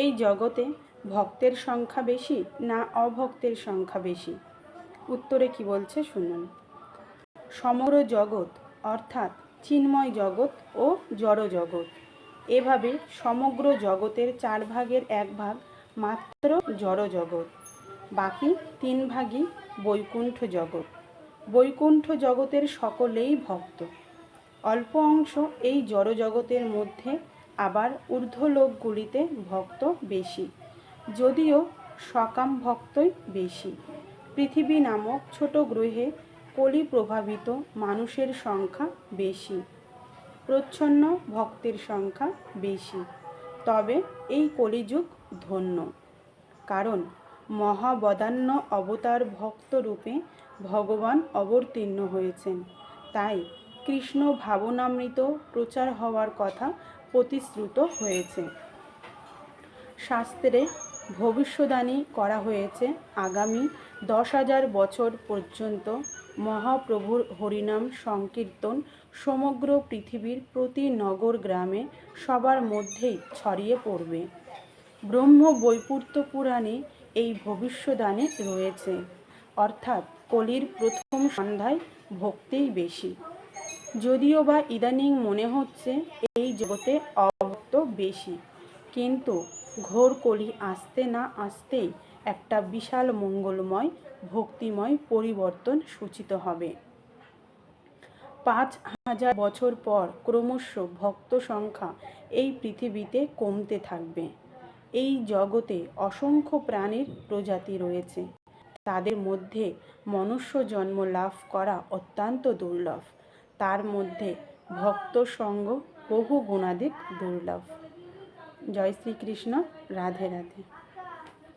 এই জগতে ভক্তের সংখ্যা বেশি না অভক্তের সংখ্যা বেশি? উত্তরে কি বলছে শুনুন। সমগ্র জগৎ অর্থাৎ চিন্ময় জগৎ ও জড় জগৎ এভাবে সমগ্র জগতের চার ভাগের এক ভাগ মাত্র জড় জগৎ বাকি তিন ভাগই বৈকুণ্ঠ জগৎ। বৈকুণ্ঠ জগতের সকলেই ভক্ত। অল্প অংশ এই জড় জগতের মধ্যে আবার ঊর্ধ্বলোকগুলিতে ভক্ত বেশি, যদিও সকাম ভক্তই বেশি। পৃথিবী নামক ছোট গ্রহে কলি প্রভাবিত মানুষের সংখ্যা বেশি, প্রচ্ছন্ন ভক্তের সংখ্যা বেশি। তবে এই কলিযুগ ধন্য, কারণ মহাবদান্য অবতার ভক্ত রূপে ভগবান অবতীর্ণ হয়েছেন। তাই কৃষ্ণ ভাবনামৃত প্রচার হওয়ার কথা প্রতিশ্রুত হয়েছে। শাস্ত্রে ভবিষ্যদানী করা হয়েছে, আগামী দশ হাজার বছর পর্যন্ত মহাপ্রভুর হরিনাম সংকীর্তন সমগ্র পৃথিবীর প্রতি নগর গ্রামে সবার মধ্যেই ছড়িয়ে পড়বে। ব্রহ্ম বৈপূর্ত পুরাণে এই ভবিষ্যদানে রয়েছে, অর্থাৎ কলির প্রথম সন্ধ্যায় ভক্তিই বেশি। যদিও বা ইদানিং মনে হচ্ছে এই জগতে অভক্ত বেশি, কিন্তু ঘোর কলি আসতে না আসতেই একটা বিশাল মঙ্গলময়, ভক্তিময় পরিবর্তন সূচিত হবে। পাঁচ হাজার বছর পর ক্রমশ ভক্ত সংখ্যা এই পৃথিবীতে কমতে থাকবে। এই জগতে অসংখ্য প্রাণীর প্রজাতি রয়েছে। তাদের মধ্যে মনুষ্য জন্ম লাভ করা অত্যন্ত দুর্লভ। তার মধ্যে ভক্ত সঙ্গ বহু গুণাধিক দুর্লভ। জয় শ্রীকৃষ্ণ রাধে রাধে।